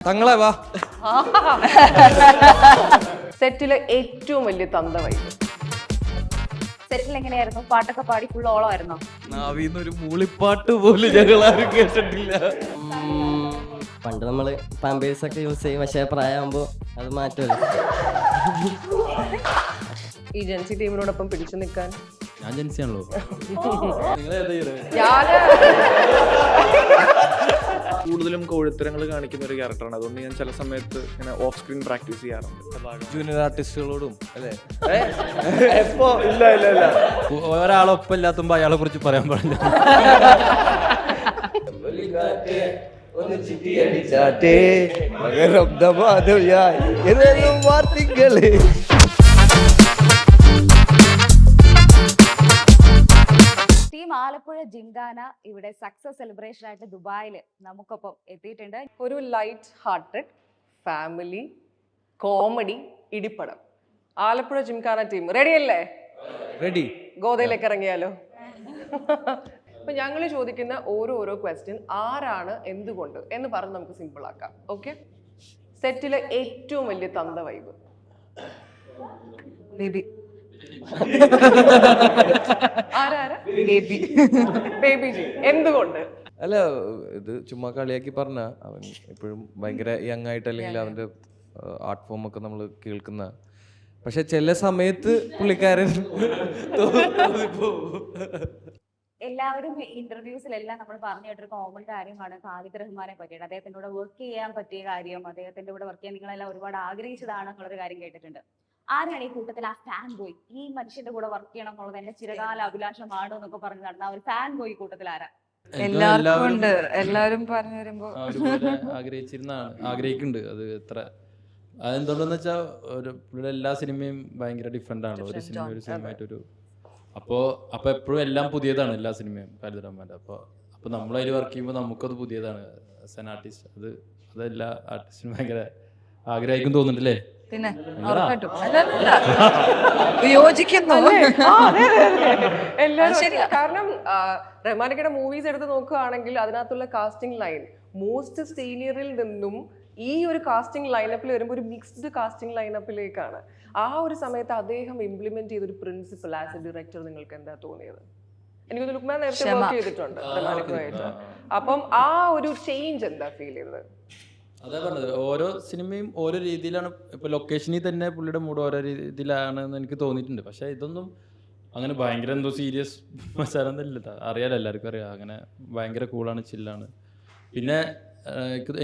തങ്ങളെ വാ. സെറ്റിലെ ഏറ്റവും വലിയ തന്തവൈ സെറ്റിൽ എങ്ങനെയായിരുന്നു പാട്ടൊക്കെ പാടി ഫുൾ ഓളമായിരുന്നോ? നാവിന്ന് ഒരു മൂളിപ്പാട്ട് പോലും ഞങ്ങൾ ആരും കേട്ടിട്ടില്ല. പണ്ട് നമ്മൾ പാമ്പേഴ്സ് ഒക്കെ യൂസ് ചെയ്യും പക്ഷെ പ്രായമാകുമ്പോൾ അത് മാറ്റുമല്ലോ ഈ ജെൻസി ടീമിനോടൊപ്പം പിടിച്ചു നിൽക്കാൻ? ഞാൻ ജെൻസി ആണല്ലോ കൂടുതലും കോഴിത്തരങ്ങൾ കാണിക്കുന്ന ഒരു ക്യാരക്ടറാണ് അതുകൊണ്ട് ഞാൻ ചില സമയത്ത് ഇങ്ങനെ ഓഫ് സ്ക്രീൻ പ്രാക്ടീസ് ചെയ്യാറുണ്ട്. ജൂനിയർ ആർട്ടിസ്റ്റുകളോടും അല്ലേ? എപ്പോ? ഇല്ല ഇല്ല ഇല്ല. ഒരാളൊപ്പം ഇല്ലാത്തുമ്പോ അയാളെ കുറിച്ച് പറയാൻ പാടില്ല. ഒന്ന് ചിട്ടി അടിച്ചാട്ടേ. പകരം ദമാതുയായി ഏതെങ്കിലും വാർത്തകൾ ആലപ്പുഴ ജിങ്കാന ഇവിടെ സക്സസ് സെലിബ്രേഷൻ ആയിട്ട് ദുബായിൽ നമുക്കൊപ്പം എത്തിയിട്ടുണ്ട്. ഒരു ലൈറ്റ് ഹാർട്ടഡ് ഫാമിലി കോമഡി ഇടിപ്പടം. ആലപ്പുഴ ജിംഖാന ടീം റെഡി അല്ലേ? റെഡി ഗോതയിലേക്ക് ഇറങ്ങിയാലോ? അപ്പൊ ഞങ്ങൾ ചോദിക്കുന്ന ഓരോ ഓരോ ക്വസ്റ്റ്യൻ ആരാണ് എന്തുകൊണ്ട് എന്ന് പറഞ്ഞ് നമുക്ക് സിമ്പിൾ ആക്കാം. ഓക്കെ സെറ്റിലെ ഏറ്റവും വലിയ തന്ത വൈബ് ബേബി ബേബി ബേബി. ജി എന്തുകൊണ്ട്? അല്ല ഇത് ചുമ്മാ കളിയാക്കി പറഞ്ഞ. അവൻ എപ്പോഴും ഭയങ്കര യങ് ആയിട്ട് അല്ലെങ്കിൽ അവന്റെ ആർട്ട് ഫോം ഒക്കെ നമ്മൾ കേൾക്കുന്ന. പക്ഷെ ചില സമയത്ത് പുള്ളിക്കാരൻ. എല്ലാവരും ഇന്റർവ്യൂസിലെല്ലാം നമ്മൾ പറഞ്ഞു കേട്ടൊരു കോമൺ കാര്യമാണ് ഖാലിദ് റഹ്മാനെ പറ്റിയിട്ട്. അദ്ദേഹത്തിന്റെ കൂടെ വർക്ക് ചെയ്യാൻ പറ്റിയ കാര്യം അദ്ദേഹത്തിന്റെ കൂടെ വർക്ക് ചെയ്യാൻ നിങ്ങളെല്ലാം ഒരുപാട് ആഗ്രഹിച്ചതാണ് എന്നുള്ളൊരു കാര്യം കേട്ടിട്ടുണ്ട്. ആരാണ് ഈ കൂട്ടത്തിൽ ആ ഫാൻ ബോയ് ഈ മനുഷ്യന്റെ കൂടെ വർക്ക് ചെയ്യണം എന്നുള്ളത് എന്റെ ചിരകാല അഭിലാഷമാണ് എന്നൊക്കെ പറഞ്ഞു നടന്ന ആ ഒരു ഫാൻ ബോയ് കൂട്ടത്തിൽ ആരാ? എല്ലാവർക്കും ഉണ്ട്. എല്ലാവരും പറഞ്ഞു വരുമ്പോ. ആഗ്രഹിച്ചിരുന്നാണ് ആഗ്രഹിക്കുന്നുണ്ട്. അത് എത്ര അതെന്തുകൊണ്ടെന്ന് വെച്ചാൽ ഒരു പുള്ളിയുടെ എല്ലാ സിനിമയും ഭയങ്കര ഡിഫറെന്റ് ആണല്ലോ. ഒരു സിനിമ ഒരു സിനിമയായിട്ടൊരു അപ്പോൾ അപ്പോൾ എപ്പോഴും എല്ലാം പുതിയതാണ് എല്ലാ സിനിമയും ഖാലിദ് റഹ്മാന്റെ അപ്പോൾ അപ്പോൾ നമ്മളതിൽ വർക്ക് ചെയ്യുമ്പോൾ നമുക്കത് പുതിയതാണ്. ആസ് ആൻ ആർട്ടിസ്റ്റ് അത് അതെല്ലാ ആർട്ടിസ്റ്റിനും ഭയങ്കര ആഗ്രഹിക്കും തോന്നുന്നുണ്ടല്ലേ? പിന്നെ നിങ്ങളാ? ഉറപ്പായിട്ടും. അല്ലല്ല. യോജിക്കുന്നു. എല്ലാവരും കാരണം റഹ്മാനക്കയുടെ മൂവീസ് എടുത്ത് നോക്കുകയാണെങ്കിൽ അതിനകത്തുള്ള കാസ്റ്റിംഗ് ലൈൻ മോസ്റ്റ് സീനിയറിൽ നിന്നും ഈ ഒരു കാസ്റ്റിംഗ് ലൈനപ്പിൽ വരുമ്പോൾ ഒരു മിക്സ്ഡ് കാസ്റ്റിംഗ് ലൈനപ്പിലേക്കാണ് ആ ഒരു സമയത്ത് അദ്ദേഹം ഇംപ്ലിമെന്റ് ചെയ്ത ഒരു പ്രിൻസിപ്പൽ ആസ് എ ഡയറക്ടർ നിങ്ങൾക്ക് എന്താ തോന്നിയത്? എനിക്ക് ലുക്മാൻ നേരത്തെ വർക്ക് ചെയ്തിട്ടുണ്ട് റഹ്മാനക്കുമായിട്ട് അപ്പം ആ ഒരു ചേഞ്ച് എന്താ ഫീൽ ചെയ്തത് അതാ പറഞ്ഞത്. ഓരോ സിനിമയും ഓരോ രീതിയിലാണ്. ഇപ്പൊ ലൊക്കേഷനിൽ തന്നെ പുള്ളിയുടെ മൂഡ് ഓരോ രീതിയിലാണ് എന്ന് എനിക്ക് തോന്നിയിട്ടുണ്ട്. പക്ഷെ ഇതൊന്നും അങ്ങനെ ഭയങ്കര എന്തോ സീരിയസ് മസാലൊന്നുമില്ല അറിയാലോ എല്ലാവർക്കും അറിയാം. അങ്ങനെ ഭയങ്കര കൂളാണ് ചില്ലാണ് പിന്നെ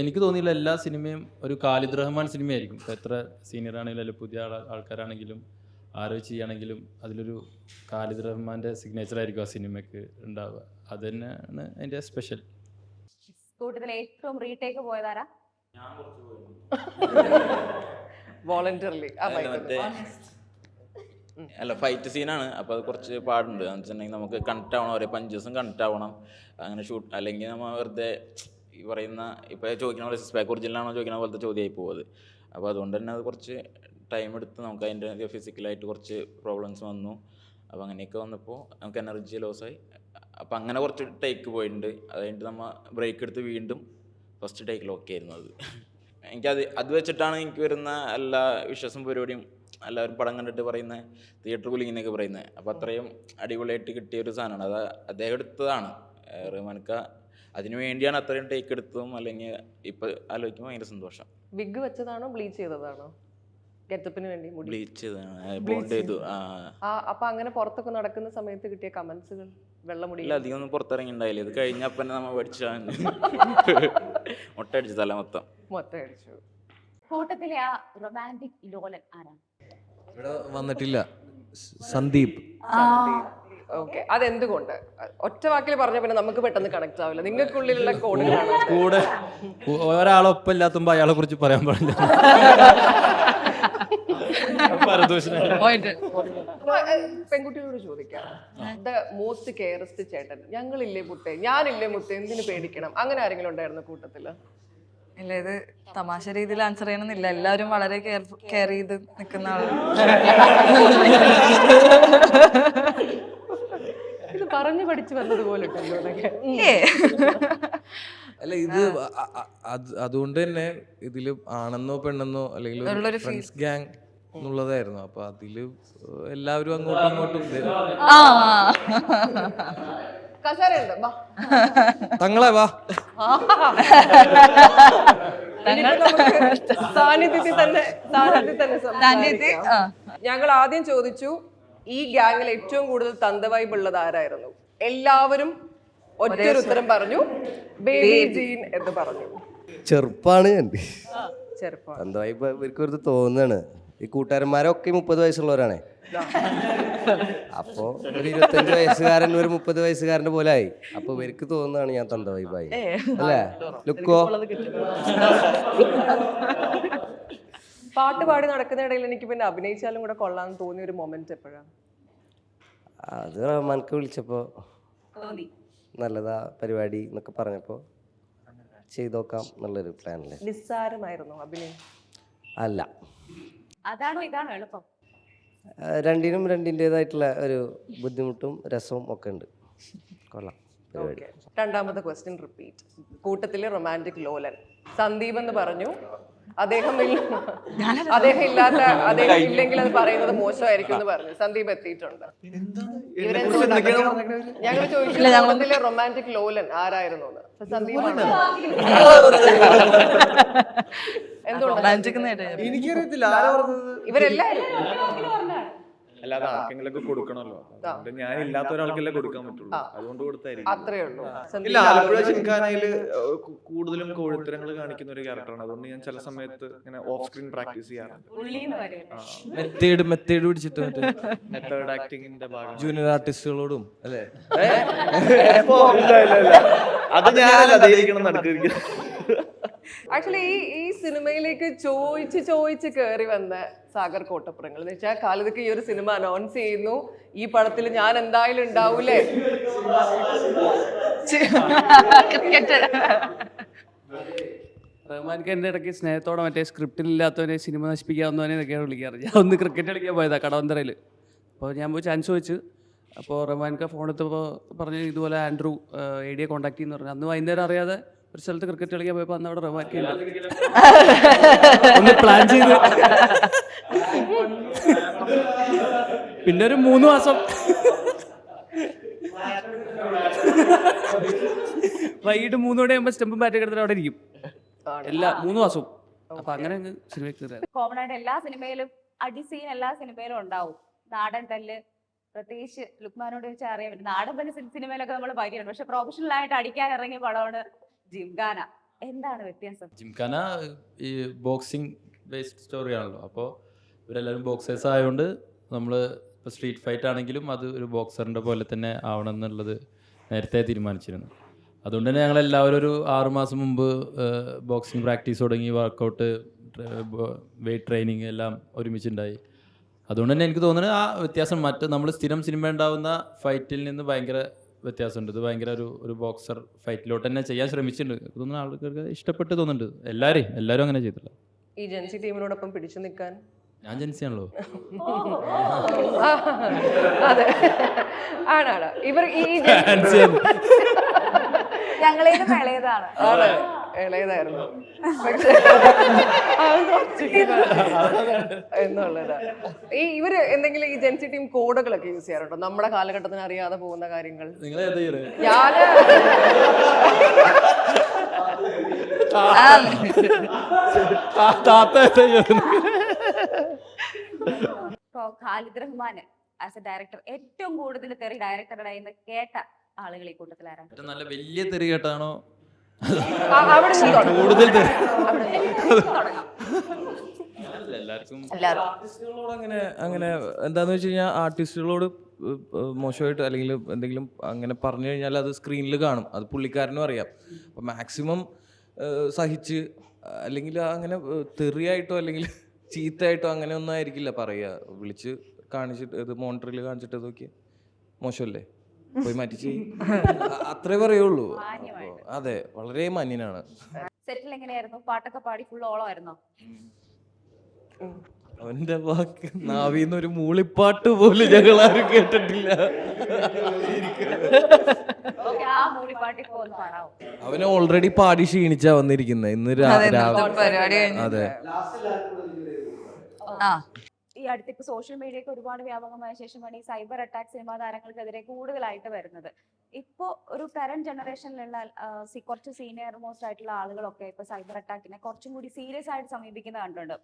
എനിക്ക് തോന്നിയില്ല എല്ലാ സിനിമയും ഒരു ഖാലിദ് റഹ്മാൻ സിനിമയായിരിക്കും. എത്ര സീനിയർ ആണെങ്കിലും അല്ലെങ്കിൽ പുതിയ ആൾക്കാരാണെങ്കിലും ആരോ ചെയ്യുകയാണെങ്കിലും അതിലൊരു ഖാലിദ് സിഗ്നേച്ചർ ആയിരിക്കും ആ സിനിമയ്ക്ക് ഉണ്ടാവുക. അത് തന്നെയാണ് അതിന്റെ സ്പെഷ്യൽ കൂട്ടത്തിൽ ഏറ്റവും റീടേക്ക് പോയതാരാ വോളണ്ടിയർലി. അല്ല ഫൈറ്റ് സീനാണ്. അപ്പോൾ അത് കുറച്ച് പാടുണ്ട്. എന്ന് വെച്ചിട്ടുണ്ടെങ്കിൽ നമുക്ക് കണക്ട് ആവണം. ഓരോ പഞ്ചസും കണക്ട് ആവണം. അങ്ങനെ ഷൂട്ട് അല്ലെങ്കിൽ നമ്മൾ വെറുതെ ഈ പറയുന്ന ഇപ്പോൾ ചോദിക്കുന്ന പോലെ സിസ്പാക്ക് ഒറിജിനലാണോ ചോദിക്കുന്ന പോലത്തെ ചോദ്യമായി പോകുന്നത് അപ്പോൾ അതുകൊണ്ട് തന്നെ അത് കുറച്ച് ടൈം എടുത്ത് നമുക്ക് അതിന്റെ ഫിസിക്കലായിട്ട് കുറച്ച് പ്രോബ്ലംസ് വന്നു. അപ്പോൾ അങ്ങനെയൊക്കെ വന്നപ്പോൾ നമുക്ക് എനർജി ലോസ് ആയി. അപ്പോൾ അങ്ങനെ കുറച്ച് ടേക്ക് പോയിട്ടുണ്ട്. അതുകഴിഞ്ഞിട്ട് നമ്മൾ ബ്രേക്ക് എടുത്ത് വീണ്ടും ഫസ്റ്റ് ടേക്കിൽ ഓക്കെ ആയിരുന്നു അത്. എനിക്കത് അത് വെച്ചിട്ടാണ് എനിക്ക് വരുന്ന എല്ലാ വിശ്വാസം പരിപാടിയും എല്ലാവരും പടം കണ്ടിട്ട് പറയുന്ന തിയേറ്റർ കുലിങ്ങിനൊക്കെ പറയുന്നത് അപ്പോൾ അത്രയും അടിപൊളിയായിട്ട് കിട്ടിയ ഒരു സാധനമാണ്. അത് അദ്ദേഹം എടുത്തതാണ്. റഹ്മാൻക്ക അതിനു വേണ്ടിയാണ് അത്രയും ടേക്ക് എടുത്തതും അല്ലെങ്കിൽ ഇപ്പം ആലോചിക്കുമ്പോൾ ഭയങ്കര സന്തോഷം. വിഗ് വെച്ചതാണോ ബ്ലീച്ച് ചെയ്തതാണോ? ഗെറ്റപ്പിന് വേണ്ടി മുടി ബ്ലീച്ച് ബോണ്ട് ചെയ്തു. ആ. ആ അപ്പൊ അങ്ങനെ പുറത്തൊക്കെ നടക്കുന്ന സമയത്ത് കിട്ടിയ കമന്റ്സുകൾ വെള്ളമുടി ഇല്ല അധികം ഒന്നും പുറത്തിറങ്ങി ഇത് കഴിഞ്ഞപ്പോൾ തന്നെ നമ്മൾ പഠിച്ചാണ് മുട്ട അടിച്ചു തല മൊത്തം. മൊത്തം അടിച്ചു കൂട്ടത്തിലെ ആ റൊമാന്റിക് ലോലൻ ആരാണ്? ഇവിടെ വന്നിട്ടില്ല. സന്ദീപ്. ഓക്കെ. അതെന്തുകൊണ്ട്? ഒറ്റ വാക്കിൽ പറഞ്ഞ പിന്നെ നമുക്ക് പെട്ടെന്ന് കണക്ട് ആവില്ല. നിങ്ങൾക്കുള്ളിലുള്ള കോഡുകളാണ്. കൂടെ ഒരാളൊപ്പം ഇല്ലാത്തുമ്പോ അയാളെ കുറിച്ച് പറയാൻ പാടില്ല. പെൺകുട്ടിയോട് ചോദിക്കാം. ദ മോസ്റ്റ് കെയറസ്റ്റ് ചേട്ടൻ. ഞങ്ങളില്ലേ മുത്തേ ഞാനില്ലേ മുത്തേ എന്തിനു പേടിക്കണം? അങ്ങനെ ആരെങ്കിലും ഉണ്ടായിരുന്നു കൂട്ടത്തിൽ? ഇല്ല ഇത് തമാശ രീതിയിൽ ആൻസർ ചെയ്യണമെന്നില്ല. എല്ലാവരും വളരെ കെയർ കെയർ ചെയ്ത് നിൽക്കുന്ന ആളാണ്. ഇത് പറഞ്ഞു പഠിച്ചു വന്നതുപോലെ അല്ല ഇത് അതുകൊണ്ട് തന്നെ ഇതിൽ ആണെന്നോ പെണ്ണെന്നോ അല്ലെങ്കിൽ ഗ്യാങ് എന്നുള്ളതായിരുന്നു. അപ്പൊ അതിൽ എല്ലാവരും അങ്ങോട്ടും ഇങ്ങോട്ടും തങ്ങളെ വാ. സാന്നിധ്യത്തിൽ തന്നെ സാന്നിധ്യത്തിൽ തന്നെ. ഞങ്ങൾ ആദ്യം ചോദിച്ചു ഈ ഗ്യാങ്ങിൽ ഏറ്റവും കൂടുതൽ തന്തവൈബ് ഉള്ളത് ആരായിരുന്നു? എല്ലാവരും ഒറ്റൊരു ഉത്തരം പറഞ്ഞു ബേബി ജീൻ എന്ന് പറഞ്ഞു. ചെറുപ്പാണ് എന്റെ ചെറുപ്പം എന്താ ഇപ്പൊ ഇവർക്ക് ഒരു തോന്നുകയാണ് ഈ കൂട്ടുകാരന്മാരൊക്കെ മുപ്പത് വയസ്സുള്ളവരാണേ. അപ്പോ ഒരു ഇരുപത്തഞ്ച് വയസ്സുകാരൻ ഒരു മുപ്പത് വയസ്സുകാരന്റെ പോലെ ആയി. അപ്പൊ ഇവർക്ക് തോന്നുന്നതാണ് ഞാൻ തന്ത വൈബായി. അല്ലേ? ലുക്കോ? പാട്ട് പാടി നടക്കുന്ന ഇടയിൽ എനിക്ക് പിന്നെ അഭിനയിച്ചാലും കൂടെ കൊള്ളാന്ന് തോന്നിയ ഒരു മൊമെന്റ് എപ്പോഴാണ്? അത് റഹ്മാൻക്ക് വിളിച്ചപ്പോ തോന്നി. നല്ലതാ പരിപാടി എന്നൊക്കെ പറഞ്ഞപ്പോ ചെയ്തോക്കാം എന്നുള്ളൊരു പ്ലാനിൽ നിസ്സാരമായിരുന്നു അഭിനയം. അല്ല. അതാണോ ഇതാണോ എളുപ്പം. രണ്ടിനും രണ്ടിന്റെതായിട്ടുള്ള ഒരു ബുദ്ധിമുട്ടും രസവും ഒക്കെ ഉണ്ട്. കൊള്ളാം. പരിപാടി. രണ്ടാമത്തെ ക്വസ്റ്റ്യൻ റിപ്പീറ്റ് കൂട്ടത്തിലെ റൊമാന്റിക് ലോലൻ. സന്ദീപ് എന്ന് പറഞ്ഞു. അദ്ദേഹം ഇല്ല- അദ്ദേഹം ഇല്ലാത്ത അദ്ദേഹം ഇല്ലെങ്കിൽ അത് പറയുന്നത് മോശമായിരിക്കും എന്ന് പറഞ്ഞു. സന്ദീപ് എത്തിയിട്ടുണ്ട്. ഞങ്ങൾ ചോദിച്ചു കൂട്ടത്തിലെ റൊമാന്റിക് ലോലൻ ആരായിരുന്നു എന്ന്. അപ്പൊ സന്ദീപാണ് എന്തുകൊണ്ട് റൊമാന്റിക് എനിക്കറിയത്തില്ല ആരാ പറഞ്ഞത്? ഇവരെല്ലാരും അല്ലാതെ ആർക്കെങ്കിലൊക്കെ കൊടുക്കണമല്ലോ. അതുകൊണ്ട് ഞാൻ ഇല്ലാത്ത ഒരാൾക്കല്ലേ കൊടുക്കാൻ പറ്റുള്ളൂ. അതുകൊണ്ട് കൊടുത്തായിരിക്കും. അത്രേ ഉള്ളൂ. ഇല്ല ആലപ്പുഴ കൂടുതലും കോഴിത്തരങ്ങൾ കാണിക്കുന്ന ഒരു ക്യാരക്ടറാണ്. അതുകൊണ്ട് ഞാൻ ചില സമയത്ത് ഇങ്ങനെ ഓഫ് സ്ക്രീൻ പ്രാക്ടീസ് ചെയ്യാറുണ്ട്. മെത്തേഡ് മെത്തേഡ് പിടിച്ചിട്ട് മെത്തേഡ് ആക്ടിങ്ങിന്റെ ഭാഗം ജൂനിയർ ആർട്ടിസ്റ്റുകളോടും അല്ലേ? അത് ഞാനല്ല അതായിരിക്കണം നടക്കിരിക്കുന്നത് ആക്ച്വലി ഈ ഈ സിനിമയിലേക്ക് ചോദിച്ച് ചോദിച്ച് കയറി വന്ന സാഗർ കോട്ടപ്പുറങ്ങൾ. എന്ന് വെച്ചാൽ കാലത്തൊക്കെ ഈ ഒരു സിനിമ അനൗൺസ് ചെയ്യുന്നു. ഈ പടത്തിൽ ഞാൻ എന്തായാലും ഉണ്ടാവൂലേ? റഹ്മാൻക്ക് എന്റെ ഇടയ്ക്ക് സ്നേഹത്തോടെ മറ്റേ സ്ക്രിപ്റ്റിലില്ലാത്തവനെ സിനിമ നശിപ്പിക്കാവുന്നവനെ എന്നൊക്കെയാണ് വിളിക്കാറ്. ഞാൻ ഒന്ന് ക്രിക്കറ്റ് കളിക്കാൻ പോയതാണ് കടവന്തറയിൽ അപ്പോൾ ഞാൻ പോയി ചാൻസ് വെച്ച് അപ്പോൾ റഹ്മാൻക്ക് ഫോൺ എടുത്തപ്പോൾ പറഞ്ഞു ഇതുപോലെ ആൻഡ്രൂ എ ഡിയെ കോൺടാക്ട് ചെയ്യുന്നു പറഞ്ഞു. അന്ന് വൈകുന്നേരം അറിയാതെ ഒരു സ്ഥലത്ത് ക്രിക്കറ്റ് കളിക്കാൻ പോയപ്പോൾ അന്ന് അവിടെ റഹ്മാൻക്ക് ഒന്ന് പ്ലാൻ ചെയ്ത്. പിന്നെ ഒരു മൂന്ന് മാസം. വൈകിട്ട് മൂന്നോടെ ആകുമ്പോൾ സ്റ്റെമ്പും ബാറ്റൊക്കെ എടുത്തിട്ട് അവിടെ ഇരിക്കും. എല്ലാ മൂന്ന് മാസവും. അപ്പൊ അങ്ങനെ സിനിമ കോമൺ ആയിട്ട് എല്ലാ സിനിമയിലും അടി സീൻ എല്ലാ സിനിമയിലും ഉണ്ടാവും. നാടൻ തല്ല് പ്രത്യേകിച്ച് ലുക്മാനോട് ചോദിച്ചാൽ അറിയാൻ പറ്റും. നാടൻ തല്ല് സിനിമയിലൊക്കെ നമ്മൾ ഭയങ്കരമാണ് പക്ഷെ പ്രൊഫഷണൽ ആയിട്ട് അടിക്കാൻ ഇറങ്ങിയ പടമാണ് ജിംഖാന. എന്താണ് വ്യത്യാസം? ജിംഖാന ഈ ബോക്സിംഗ് ബേസ്ഡ് സ്റ്റോറി ആണല്ലോ. അപ്പോൾ ഇവരെല്ലാവരും ബോക്സേഴ്സ് ആയതുകൊണ്ട് നമ്മൾ ഇപ്പോൾ സ്ട്രീറ്റ് ഫൈറ്റ് ആണെങ്കിലും അത് ഒരു ബോക്സറിന്റെ പോലെ തന്നെ ആവണം എന്നുള്ളത് നേരത്തെ തീരുമാനിച്ചിരുന്നു. അതുകൊണ്ട് തന്നെ ഞങ്ങൾ എല്ലാവരും ഒരു ആറുമാസം മുമ്പ് ബോക്സിംഗ് പ്രാക്ടീസ് തുടങ്ങി വർക്കൗട്ട് വെയിറ്റ് ട്രെയിനിങ് എല്ലാം ഒരുമിച്ചുണ്ടായി. അതുകൊണ്ട് തന്നെ എനിക്ക് തോന്നുന്നത് ആ വ്യത്യാസം മറ്റ് നമ്മൾ സ്ഥിരം സിനിമ ഉണ്ടാവുന്ന ഫൈറ്റിൽ നിന്ന് ഭയങ്കര വ്യത്യാസമുണ്ട്. ഇത് ഭയങ്കര ഒരു ഒരു ബോക്സർ ഫൈറ്റിലോട്ട് തന്നെ ചെയ്യാൻ ശ്രമിച്ചിട്ടുണ്ട്. തോന്നുന്നു ആൾക്കാർക്ക് ഇഷ്ടപ്പെട്ട് തോന്നുന്നുണ്ട്. എല്ലാവരെയും എല്ലാവരും അങ്ങനെ ചെയ്തില്ല ഈ ജെൻസി ടീമിനോടൊപ്പം പിടിച്ചു നിൽക്കാൻ? ഞാൻ ജെൻസിയാണല്ലോ അതെ. ആണാണ്? ഇവർ ഈ ഞങ്ങളേത് ഇളയതാണ്. ഇളയതായിരുന്നു. പക്ഷേ എന്നുള്ളതാ. ഈ ഇവർ എന്തെങ്കിലും ഈ ജെൻസി ടീം കോഡുകളൊക്കെ യൂസ് ചെയ്യാറുണ്ടോ? നമ്മുടെ കാലഘട്ടത്തിന് അറിയാതെ പോകുന്ന കാര്യങ്ങൾ. ഞാൻ Khalid Rahman as a director ഏറ്റവും കൂടുതൽ തെറി ഡയറക്ടറുടെ കേട്ട ആളുകൾ ഈ കൂട്ടത്തിൽ ആരാണ് നല്ല വലിയ തെറി കേട്ടാണോ? ആ, അവിടെ നിന്ന് കൂടുതൽ ആർട്ടിസ്റ്റുകളോട് അങ്ങനെ അങ്ങനെ എന്താന്ന് വെച്ച് കഴിഞ്ഞാൽ ആർട്ടിസ്റ്റുകളോട് മോശമായിട്ട് അല്ലെങ്കിൽ എന്തെങ്കിലും അങ്ങനെ പറഞ്ഞു കഴിഞ്ഞാൽ അത് സ്ക്രീനിൽ കാണും. അത് പുള്ളിക്കാരനും അറിയാം. അപ്പം മാക്സിമം സഹിച്ച് അല്ലെങ്കിൽ അങ്ങനെ തെറിയായിട്ടോ അല്ലെങ്കിൽ ചീത്തയായിട്ടോ അങ്ങനെ ഒന്നും ആയിരിക്കില്ല പറയുക. വിളിച്ച് കാണിച്ചിട്ട് ഇത് മോണിറ്ററിൽ കാണിച്ചിട്ട് നോക്കി മോശമല്ലേ? പോയി മാറ്റി ചെയ്യും അ- അത്രേ പറയുള്ളൂ. അതെ വളരെ മാന്യനാണ്. സെറ്റിൽ എങ്ങനെയായിരുന്നു? പാട്ടൊക്കെ പാടി ഫുൾ ഓളമായിരുന്നോ? അവന്റെ വാക്ക് നാവിന്ന് ഒരു മൂളിപ്പാട്ട് പോലും ഞങ്ങൾ ആരും കേട്ടിട്ടില്ല. ഓക്കെ ആ മൂളിപ്പാട്ടി പോകുന്ന പാടാവും. അവന് ഓൾറെഡി പാടി ക്ഷീണിച്ചാ വന്നിരിക്കുന്നത് ഇന്ന് രാവിലെ. അതെ. അടുത്ത് ഇപ്പൊ സോഷ്യൽ മീഡിയയൊക്കെ ഒരുപാട് വ്യാപകമായ ശേഷമാണ് ഈ സൈബർ അറ്റാക്ക് സിനിമാ താരങ്ങൾക്കെതിരെ കൂടുതലായിട്ട് വരുന്നത്. ഇപ്പോ ഒരു കറന്റ് ജനറേഷനിലുള്ള കുറച്ച് സീനിയർ മോസ്റ്റ് ആയിട്ടുള്ള ആളുകളൊക്കെ ഇപ്പൊ സൈബർ അറ്റാക്കിനെ കുറച്ചും കൂടി സീരിയസ് ആയിട്ട് സമീപിക്കുന്ന കണ്ടുണ്ട്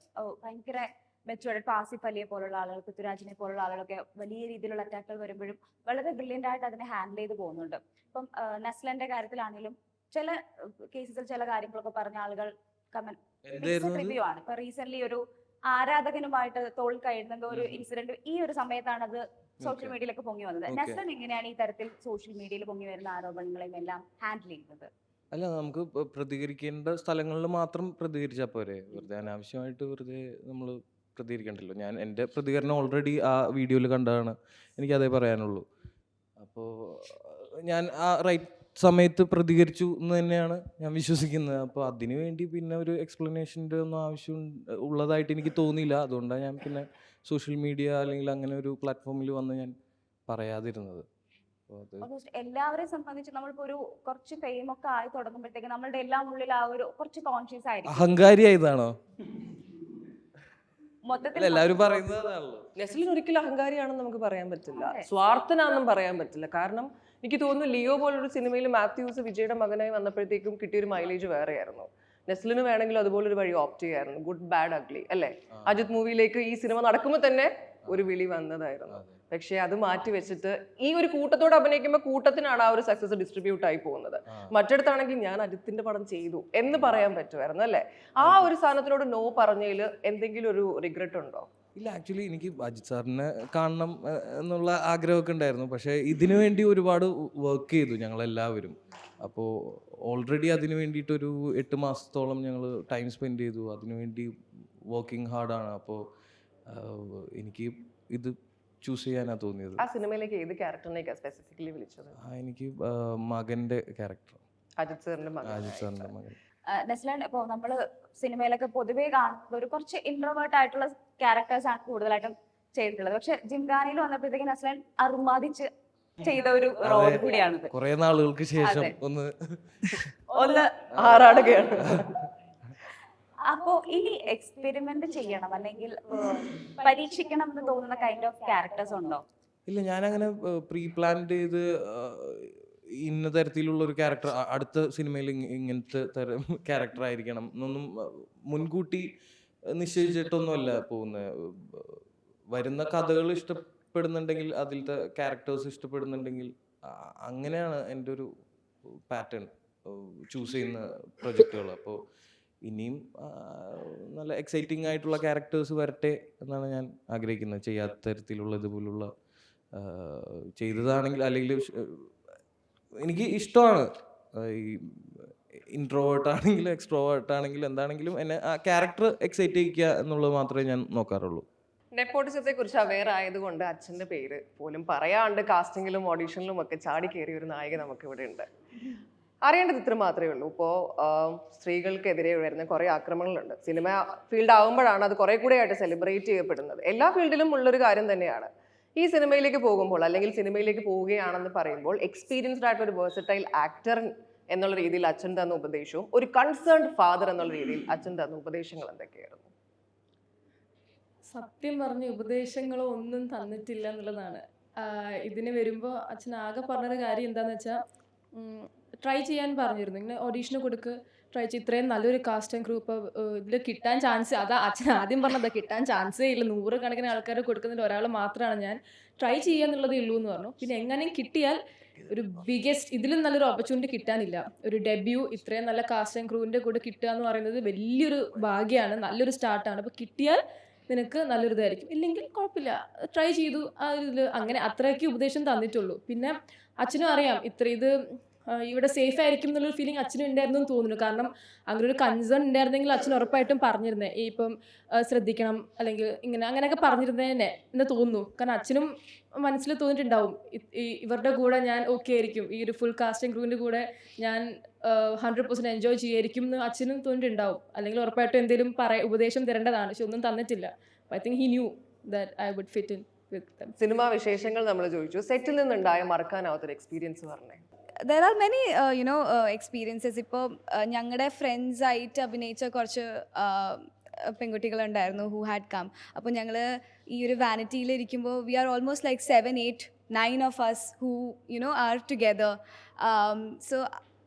ഭയങ്കര മെച്ചുവേർഡ് ആസിഫ് അലിയെ പോലുള്ള ആളുകൾ പൃഥ്വിരാജിനെ പോലുള്ള ആളുകളൊക്കെ വലിയ രീതിയിലുള്ള അറ്റാക്കുകൾ വരുമ്പോഴും വളരെ ബ്രില്യന്റ് ആയിട്ട് അതിനെ ഹാൻഡിൽ ചെയ്ത് പോകുന്നുണ്ട്. ഇപ്പം നസ്ലന്റെ കാര്യത്തിലാണെങ്കിലും ചില കേസസിൽ ചില കാര്യങ്ങളൊക്കെ പറഞ്ഞ ആളുകൾ കമന്റ്? റിവ്യൂ ആണ്. ഇപ്പൊ റീസെന്റ് ഒരു ആരാധകനുമായിട്ട് തോൾ കഴിയുന്ന ഒരു ഇൻസിഡന്റ് ഈ ഒരു സമയത്താണ് അത് സോഷ്യൽ. മീഡിയയിലൊക്കെ പൊങ്ങി വന്നത്. നെസൻ എങ്ങനെയാണ് ഈ തരത്തിൽ സോഷ്യൽ മീഡിയയിൽ പൊങ്ങി വരുന്ന ആരോപണങ്ങളെയും എല്ലാം ഹാൻഡിൽ ചെയ്യുന്നത്? അല്ല നമുക്ക് പ്രതികരിക്കേണ്ട സ്ഥലങ്ങളിൽ മാത്രം പ്രതികരിച്ചാൽ പോരെ. വെറുതെ അനാവശ്യമായിട്ട് വെറുതെ നമ്മൾ പ്രതികരിക്കണ്ടല്ലോ. ഞാൻ എന്റെ പ്രതികരണം ഓൾറെഡി ആ വീഡിയോയിൽ കണ്ടതാണ്. എനിക്ക് അതേ പറയാനുള്ളൂ. അപ്പോൾ ഞാൻ ആ റൈറ്റ് സമയത്ത് പ്രതികരിച്ചു എന്ന് തന്നെയാണ് ഞാൻ വിശ്വസിക്കുന്നത്. അപ്പോൾ അതിനു വേണ്ടി പിന്നെ ഒരു എക്സ്പ്ലനേഷന്റെ ഒന്നും ആവശ്യം ഉള്ളതായിട്ട് എനിക്ക് തോന്നിയില്ല. അതുകൊണ്ടാണ് ഞാൻ പിന്നെ സോഷ്യൽ മീഡിയ അല്ലെങ്കിൽ അങ്ങനെ ഒരു പ്ലാറ്റ്ഫോമിൽ വന്ന് ഞാൻ പറയാതിരുന്നത്. ഓൾമോസ്റ്റ് എല്ലാവരെയും സംബന്ധിച്ച് നമ്മളിപ്പോ ഒരു കുറച്ച് ഫെയിം ഒക്കെ ആയി തുടങ്ങുമ്പോഴത്തേക്ക് നമ്മളുടെ എല്ലാം ഉള്ളിൽ ആ ഒരു കുറച്ച് കോൺഷ്യസ് ആയിരിക്കും. അഹങ്കാരിയായതാണോ? മൊത്തത്തിൽ എല്ലാവരും നെസ്ലിൻ ഒരിക്കലും അഹങ്കാരിയാണെന്ന് നമുക്ക് പറയാൻ പറ്റില്ല. സ്വാർത്ഥനാണെന്നും പറയാൻ പറ്റില്ല. കാരണം എനിക്ക് തോന്നുന്നു ലിയോ പോലൊരു സിനിമയിൽ മാത്യൂസ് വിജയുടെ മകനായി വന്നപ്പോഴത്തേക്കും കിട്ടിയൊരു മൈലേജ് വേറെയായിരുന്നു. നെസ്ലിന് വേണമെങ്കിൽ അതുപോലൊരു വഴി ഓപ്റ്റ് ചെയ്യായിരുന്നു. ഗുഡ് ബാഡ് അഗ്ലി അല്ലേ? അജിത് മൂവിയിലേക്ക് ഈ സിനിമ നടക്കുമ്പോൾ തന്നെ ഒരു വിളി വന്നതായിരുന്നു. പക്ഷേ അത് മാറ്റി വെച്ചിട്ട് ഈ ഒരു കൂട്ടത്തോട് അഭിനയിക്കുമ്പോൾ കൂട്ടത്തിനാണ് ആ ഒരു സക്സസ് ഡിസ്ട്രിബ്യൂട്ട് ആയി പോകുന്നത്. മറ്റിടത്താണെങ്കിൽ ഞാൻ അജിത്തിന്റെ പടം ചെയ്തു എന്ന് പറയാൻ പറ്റുമായിരുന്നു അല്ലേ? ആ ഒരു സാധനത്തിനോട് നോ പറഞ്ഞതിൽ എന്തെങ്കിലും ഒരു റിഗ്രറ്റ് ഉണ്ടോ? ഇല്ല ആക്ച്വലി എനിക്ക് അജിത് സാറിനെ കാണണം എന്നുള്ള ആഗ്രഹമൊക്കെ ഉണ്ടായിരുന്നു. പക്ഷേ ഇതിനു വേണ്ടി ഒരുപാട് വർക്ക് ചെയ്തു ഞങ്ങളെല്ലാവരും. അപ്പോൾ ഓൾറെഡി അതിന് വേണ്ടിയിട്ടൊരു എട്ട് മാസത്തോളം ഞങ്ങൾ ടൈം സ്പെൻഡ് ചെയ്തു. അതിനുവേണ്ടി വർക്കിംഗ് ഹാർഡാണ് അപ്പോൾ എനിക്ക് ഇത് ചൂസ് ചെയ്യാനാണ് തോന്നിയത്. ആ സിനിമയിലേക്ക് ഏത് ക്യാരക്ടറിനേക്കാണ് സ്പെസിഫിക്കലി വിളിച്ചത്? ആ, എനിക്ക് മകന്റെ മകന്റെ ക്യാരക്ടർ അജിത് സാറിന്റെ മകൻ അജിത് സാറിന്റെ മകൻ. നെസ്ലാൻ ഇപ്പോ നമ്മൾ സിനിമയിലൊക്കെ പൊതുവേ കാണുന്നത് ഒരു കുറച്ച് ഇൻട്രോവേർട്ട് ആയിട്ടുള്ള ക്യാരക്ടേഴ്സ് ആണ് കൂടുതലായിട്ടും ചെയ്തിട്ടുള്ളത്. പക്ഷെ ജിംഖാനയിൽ വന്നപ്പോഴത്തേക്ക് നെസ്ലാൻ അറുമാദിച്ച് ചെയ്ത ഒരു റോൾ കൂടിയാണ് കൂടിയാണിത്. കുറേ നാളുകൾക്ക് ശേഷം. ഒന്ന് ഒന്ന് ആറാടുകയാണ്. അപ്പോ ഇനി എക്സ്പെരിമെന്റ് ചെയ്യണം അല്ലെങ്കിൽ പരീക്ഷിക്കണം എന്ന് തോന്നുന്ന കൈൻഡ് ഓഫ് ക്യാരക്ടേഴ്സ് ഉണ്ടോ? ഇല്ല ഞാനങ്ങനെ പ്രീ പ്ലാൻഡ് ചെയ്ത് ഇന്ന തരത്തിലുള്ള ഒരു ക്യാരക്ടർ അടുത്ത സിനിമയിൽ ഇങ്ങനത്തെ തരം ക്യാരക്ടർ ആയിരിക്കണം എന്നൊന്നും മുൻകൂട്ടി നിശ്ചയിച്ചിട്ടൊന്നുമല്ല പോകുന്നത് വരുന്ന കഥകൾ ഇഷ്ടപ്പെടുന്നുണ്ടെങ്കിൽ അതിലത്തെ ക്യാരക്ടേഴ്സ് ഇഷ്ടപ്പെടുന്നുണ്ടെങ്കിൽ അങ്ങനെയാണ് എന്റെ ഒരു പാറ്റേൺ ചൂസ് ചെയ്യുന്ന പ്രൊജക്റ്റുകൾ അപ്പോൾ ഇനിയും നല്ല എക്സൈറ്റിംഗ് ആയിട്ടുള്ള ക്യാരക്ടേഴ്സ് വരട്ടെ എന്നാണ് ഞാൻ ആഗ്രഹിക്കുന്നത്. ചെയ്യാത്ത തരത്തിലുള്ള ഇതുപോലുള്ള ചെയ്തതാണെങ്കിൽ അല്ലെങ്കിൽ എനിക്ക് ഇഷ്ടമാണ്. ഈ ഇൻട്രോവേർട്ട് ആണെങ്കിലും എക്സ്ട്രോവേർട്ട് ആണെങ്കിലും എന്താണെങ്കിലും എന്നെ ആ ക്യാരക്ടർ എക്സൈറ്റ് ചെയ്യിക്കുക എന്നുള്ളത് മാത്രമേ ഞാൻ നോക്കാറുള്ളൂ. നെപ്പോട്ടിസത്തെ കുറിച്ച് അവെയർ ആയതുകൊണ്ട് അച്ഛന്റെ പേര് പോലും പറയാണ്ട് കാസ്റ്റിങ്ങിലും ഓഡീഷനിലും ഒക്കെ ചാടി കയറിയ ഒരു നായിക നമുക്ക് ഇവിടെ ഉണ്ട് അറിയേണ്ടത് ഇത്ര മാത്രമേ ഉള്ളൂ. ഇപ്പോൾ സ്ത്രീകൾക്കെതിരെ വരുന്ന കുറേ ആക്രമണങ്ങളുണ്ട്. സിനിമ ഫീൽഡ് ആകുമ്പോഴാണ് അത് കുറേ കൂടെ ആയിട്ട് സെലിബ്രേറ്റ് ചെയ്യപ്പെടുന്നത്. എല്ലാ ഫീൽഡിലും ഉള്ളൊരു കാര്യം തന്നെയാണ്. ഈ സിനിമയിലേക്ക് പോകുമ്പോൾ അല്ലെങ്കിൽ സിനിമയിലേക്ക് പോവുകയാണെന്ന് പറയുമ്പോൾ എക്സ്പീരിയൻസ്ഡ് ആയിട്ട് ഒരു വേഴ്സറ്റൈൽ ആക്ടർ എന്നുള്ള രീതിയിൽ അച്ഛൻ തന്ന ഉപദേശവും ഒരു കൺസേൺഡ് ഫാദർ എന്നുള്ള രീതിയിൽ അച്ഛൻ തന്ന ഉപദേശങ്ങൾ എന്തൊക്കെയായിരുന്നു? സത്യം പറഞ്ഞ ഉപദേശങ്ങളോ ഒന്നും തന്നിട്ടില്ല എന്നുള്ളതാണ്. ഇതിന് വരുമ്പോൾ അച്ഛൻ ആകെ പറഞ്ഞൊരു കാര്യം എന്താണെന്ന് വെച്ചാൽ ട്രൈ ചെയ്യാൻ പറഞ്ഞിരുന്നു. ഇങ്ങനെ ഓഡീഷന് കൊടുക്ക് ട്രൈ ചെയ്ത് ഇത്രയും നല്ലൊരു കാസ്റ്റ് ആൻഡ് ഗ്രൂപ്പ് ഇതിൽ കിട്ടാൻ ചാൻസ് അതാ അച്ഛൻ ആദ്യം പറഞ്ഞത് കിട്ടാൻ ചാൻസേ ഇല്ല. നൂറ് കണക്കിന് ആൾക്കാർ കൊടുക്കുന്നതിൽ ഒരാൾ മാത്രമാണ് ഞാൻ. ട്രൈ ചെയ്യാന്നുള്ളതേ ഉള്ളൂ എന്ന് പറഞ്ഞു. പിന്നെ എങ്ങനെയും കിട്ടിയാൽ ഒരു ബിഗസ്റ്റ് ഇതിലും നല്ലൊരു ഓപ്പർച്യൂണിറ്റി കിട്ടാനില്ല. ഒരു ഡെബ്യൂ ഇത്രയും നല്ല കാസ്റ്റ് ആൻഡ് ക്രൂവിന്റെ കൂടെ കിട്ടുക എന്ന് പറയുന്നത് വലിയൊരു ഭാഗ്യമാണ് നല്ലൊരു സ്റ്റാർട്ടാണ് അപ്പോൾ കിട്ടിയാൽ നിനക്ക് നല്ലൊരു ഇതായിരിക്കും. ഇല്ലെങ്കിൽ കുഴപ്പമില്ല. ട്രൈ ചെയ്തു. ആ ഇതിൽ അങ്ങനെ അത്രയൊക്കെ ഉപദേശം തന്നിട്ടുള്ളൂ. പിന്നെ അച്ഛനും അറിയാം. ഇത്ര ഇത് ഇവിടെ സേഫ് ആയിരിക്കും എന്നുള്ളൊരു ഫീലിംഗ് അച്ഛനും ഉണ്ടായിരുന്നു എന്ന് തോന്നുന്നു. കാരണം അങ്ങനെ ഒരു കൺസേൺ ഉണ്ടായിരുന്നെങ്കിൽ അച്ഛൻ ഉറപ്പായിട്ടും പറഞ്ഞിരുന്നേ. ഈ ഇപ്പം ശ്രദ്ധിക്കണം അല്ലെങ്കിൽ ഇങ്ങനെ അങ്ങനെയൊക്കെ പറഞ്ഞിരുന്നേനെ എന്ന് തോന്നുന്നു. കാരണം അച്ഛനും മനസ്സിൽ തോന്നിയിട്ടുണ്ടാവും ഇവരുടെ കൂടെ ഞാൻ ഓക്കെ ആയിരിക്കും. ഈ ഒരു ഫുൾ കാസ്റ്റിംഗ് ക്രൂവിന്റെ കൂടെ ഞാൻ ഹൺഡ്രഡ് പെർസെന്റ് എൻജോയ് ചെയ്യായിരിക്കും എന്ന് അച്ഛനും തോന്നിയിട്ടുണ്ടാവും. അല്ലെങ്കിൽ ഉറപ്പായിട്ടും എന്തെങ്കിലും പറയ ഉപദേശം തരേണ്ടതാണ്. പക്ഷെ ഒന്നും തന്നിട്ടില്ല. I think he knew that I would fit in cinema വിശേഷങ്ങൾ നമ്മൾ ചോദിച്ചു. സെറ്റിൽ നിന്നുണ്ടായ മറക്കാനാവാത്തൊരു എക്സ്പീരിയൻസ് പറഞ്ഞേ. There are many you know experiences ഇപ്പോൾ ഞങ്ങളുടെ ഫ്രണ്ട്സായിട്ട് അഭിനയിച്ച കുറച്ച് uh, പെൺകുട്ടികളുണ്ടായിരുന്നു ഹൂ ഹാഡ് കം അപ്പോൾ ഞങ്ങൾ ഈ ഒരു വാനിറ്റിയിൽ ഇരിക്കുമ്പോൾ we are almost like seven eight nine of us who you know are together so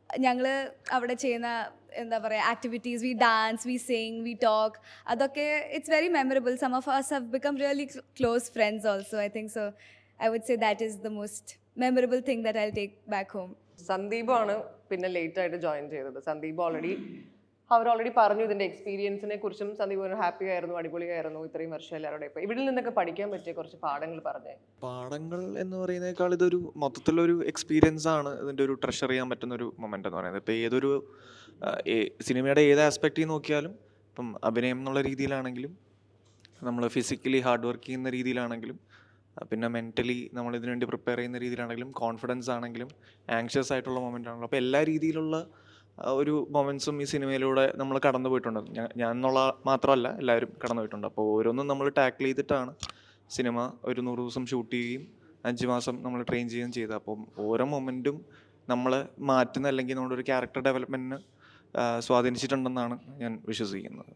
ഞങ്ങൾ അവിടെ ചെയ്യുന്ന എന്താ പറയുക activities we dance we sing we talk അതൊക്കെ it's very memorable some of us have become really close friends also I think so I would say that is the most memorable thing that I take back home സന്ദീപാണ് പിന്നെ late ആയിട്ട് join ചെയ്തത്. Sandeep already അവർ already പറഞ്ഞു ഇതിന്റെ എക്സ്പീരിയൻസിനെ കുറിച്ചും Sandeep happy ആയിരുന്നു അടിപൊളിയായിരുന്നു ഇത്രയും വർഷം എല്ലാവരുടെ ഇപ്പൊ ഇവിടെ നിന്നൊക്കെ പഠിക്കാൻ പറ്റിയ കുറച്ച് പാഠങ്ങൾ പറഞ്ഞേ. പാഠങ്ങൾ എന്ന് പറയുന്നേക്കാൾ ഇതൊരു മൊത്തത്തിലൊരു എക്സ്പീരിയൻസ് ആണ്. ഇതിന്റെ ഒരു ട്രഷർ ചെയ്യാൻ പറ്റുന്ന ഒരു മൊമെന്റ് എന്ന് പറയുന്നത്. ഇപ്പൊ ഏതൊരു സിനിമയുടെ ഏത് ആസ്പെക്റ്റിൽ നോക്കിയാലും ഇപ്പം അഭിനയം എന്നുള്ള രീതിയിലാണെങ്കിലും നമ്മൾ ഫിസിക്കലി ഹാർഡ് വർക്ക് ചെയ്യുന്ന രീതിയിലാണെങ്കിലും പിന്നെ മെന്റലി നമ്മൾ ഇതിനു വേണ്ടി പ്രിപ്പയർ ചെയ്യുന്ന രീതിയിലാണെങ്കിലും കോൺഫിഡൻസ് ആണെങ്കിലും ആങ്ഷ്യസ് ആയിട്ടുള്ള മൊമെന്റ് ആണെങ്കിലും. അപ്പോൾ എല്ലാ രീതിയിലുള്ള ഒരു മൊമെൻസും ഈ സിനിമയിലൂടെ നമ്മൾ കടന്നു പോയിട്ടുണ്ട്. ഞാൻ എന്നുള്ള മാത്രമല്ല എല്ലാവരും കടന്നു പോയിട്ടുണ്ട്. അപ്പോൾ ഓരോന്നും നമ്മൾ ടാക്കിൾ ചെയ്തിട്ടാണ് സിനിമ ഒരു നൂറ് ദിവസം ഷൂട്ട് ചെയ്യുകയും അഞ്ച് മാസം നമ്മൾ ട്രെയിൻ ചെയ്യുകയും ചെയ്തത്. അപ്പം ഓരോ മൊമെന്റും നമ്മൾ മാറ്റുന്ന അല്ലെങ്കിൽ നമ്മുടെ ഒരു ക്യാരക്ടർ ഡെവലപ്മെന്റിന് സ്വാധീനിച്ചിട്ടുണ്ടെന്നാണ് ഞാൻ വിശ്വസിക്കുന്നത്.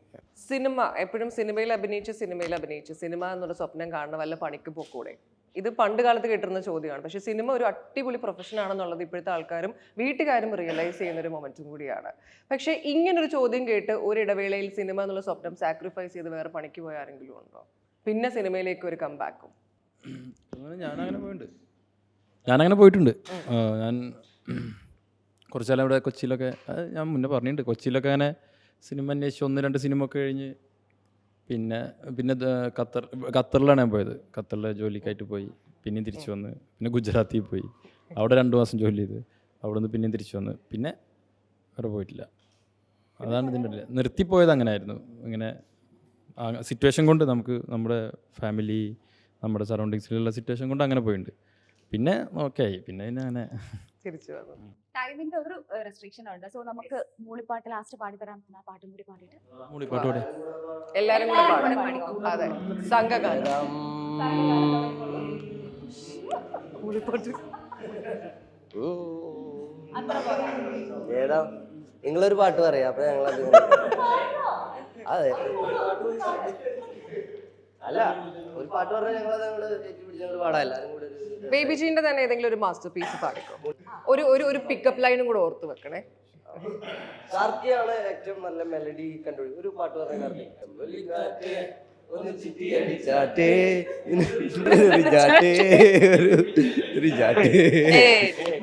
സിനിമ എപ്പോഴും സിനിമയിൽ അഭിനയിച്ച് സിനിമയിൽ അഭിനയിച്ച് സിനിമ എന്നുള്ള സ്വപ്നം കാണുന്ന വല്ല പണിക്ക് പോക്കൂടെ? ഇത് പണ്ട് കാലത്ത് കേട്ടിരുന്ന ചോദ്യമാണ്. പക്ഷേ സിനിമ ഒരു അടിപൊളി പ്രൊഫഷൻ ആണെന്നുള്ളത് ഇപ്പോഴത്തെ ആൾക്കാരും വീട്ടുകാരും റിയലൈസ് ചെയ്യുന്ന ഒരു മൊമെന്റും കൂടിയാണ്. പക്ഷെ ഇങ്ങനൊരു ചോദ്യം കേട്ട് ഒരു ഇടവേളയിൽ സിനിമ എന്നുള്ള സ്വപ്നം സാക്രിഫൈസ് ചെയ്ത് വേറെ പണിക്ക് പോയ ആരെങ്കിലും ഉണ്ടോ? പിന്നെ സിനിമയിലേക്ക് ഒരു കംബാക്കും ഞാനങ്ങനെ പോയിട്ടുണ്ട്. ഞാനങ്ങനെ പോയിട്ടുണ്ട്. ഞാൻ കുറച്ചാലും ഇവിടെ കൊച്ചിയിലൊക്കെ ഞാൻ മുന്നേ പറഞ്ഞിട്ടുണ്ട്. കൊച്ചിയിലൊക്കെ അങ്ങനെ സിനിമ അന്വേഷിച്ച് ഒന്ന് രണ്ട് സിനിമ ഒക്കെ കഴിഞ്ഞ് പിന്നെ പിന്നെ ഖത്തർ ഖത്തറിലാണ് ഞാൻ പോയത്. ഖത്തറിലെ ജോലിക്കായിട്ട് പോയി പിന്നെയും തിരിച്ചു വന്ന് പിന്നെ ഗുജറാത്തിൽ പോയി. അവിടെ രണ്ട് മാസം ജോലി ചെയ്ത് അവിടെ നിന്ന് പിന്നെയും തിരിച്ചു വന്ന് പിന്നെ വേറെ പോയിട്ടില്ല. അതാണ് ഇതിന്റെ. നിർത്തിപ്പോയത് അങ്ങനെ ആയിരുന്നു ഇങ്ങനെ സിറ്റുവേഷൻ കൊണ്ട് നമുക്ക് നമ്മുടെ ഫാമിലി നമ്മുടെ സറൗണ്ടിങ്സിലുള്ള സിറ്റുവേഷൻ കൊണ്ട് അങ്ങനെ പോയിട്ടുണ്ട്. പിന്നെ ഓക്കെ ആയി. പിന്നെ പിന്നെ അങ്ങനെ തിരിച്ചു വന്നു. ടൈമിന്റെ ഒരു റെസ്ട്രിക്ഷൻ ഉണ്ട്. സോ നമുക്ക് മൂളിപ്പാട്ട് ലാസ്റ്റ് പാടിത്തരാൻ ആ പാട്ടും കൂടി പാടിയിട്ട്. പാടി. എല്ലാരും കൂടെ പാടും. അതെ. സംഘഗാനം. മൂളിപ്പാട്ട്. ഏതാ? നിങ്ങളൊരു പാട്ട് പറയാം. അപ്പൊ ഞങ്ങളത് അതെ. അല്ല ഒരു പാട്ട് പറഞ്ഞാൽ ഞങ്ങൾ പിടിച്ച ഞങ്ങൾ പാടാം. എല്ലാരും കൂടെ ഒരു- ബേബി ജീന്റെ തന്നെ ഏതെങ്കിലും ഒരു മാസ്റ്റർ പീസ് പാടിക്കോ? ഒരു ഒരു ഒരു പിക്കപ്പ് ലൈനും കൂടെ ഓർത്ത് വെക്കണേ. കാർത്തിയാണ് ഏറ്റവും നല്ല മെലഡി കണ്ടുപിടി ഒരു പാട്ട് പറഞ്ഞ കാർത്തി ഒന്ന് ചിറ്റി അടിച്ചാട്ടേ ഒരു ചാട്ടേ ഒരു- ഒരു ചാട്ടേ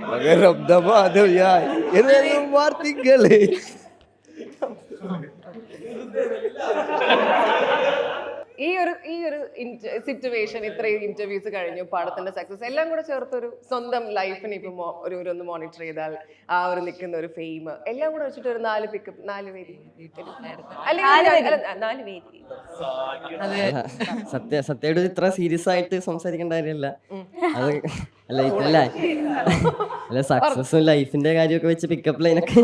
മകരബ്ദമാധവ്യായി എന്നും വാർത്തികളെ ഈ ഒരു ഈ ഒരു സിറ്റുവേഷൻ ഇത്രയും ഇന്റർവ്യൂസ് കഴിഞ്ഞു പാടത്തിന്റെ സക്സസ് എല്ലാം കൂടെ ചേർത്തൊരു സ്വന്തം ലൈഫിനെ ഇപ്പൊ ഒരു ഒന്ന് മോണിറ്റർ ചെയ്താൽ ആ ഒരു നിൽക്കുന്ന ഒരു ഫെയിം എല്ലാം കൂടെ വെച്ചിട്ട് ഒരു നാല് പിക്ക് നാല് പേര് സത്യ സത്യയുടെ ഇത്ര സീരിയസ് ആയിട്ട് സംസാരിക്കേണ്ട കാര്യമല്ല. അത് അല്ല ഇതല്ല. അല്ല സക്സസും ലൈഫിന്റെ കാര്യമൊക്കെ വെച്ച് പിക്കപ്പ് ലൈനൊക്കെ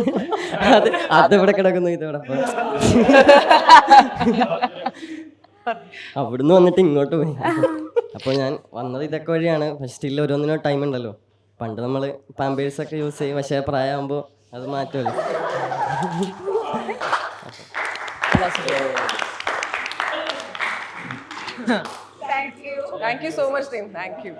അത് അതിവിടെ കിടക്കുന്നു ഇതിവിടെ അപ്പൊ അവിടുന്ന് വന്നിട്ട് ഇങ്ങോട്ട് പോയി. അപ്പോൾ ഞാൻ വന്നത് ഇതൊക്കെ വഴിയാണ്. പക്ഷെ സ്റ്റിൽ ഓരോന്നിനും ടൈം ഉണ്ടല്ലോ. പണ്ട് നമ്മൾ പാമ്പേഴ്സ് ഒക്കെ യൂസ് ചെയ്യും. പക്ഷേ പ്രായമാകുമ്പോൾ അത് മാറ്റുമല്ലോ thank you so much team thank you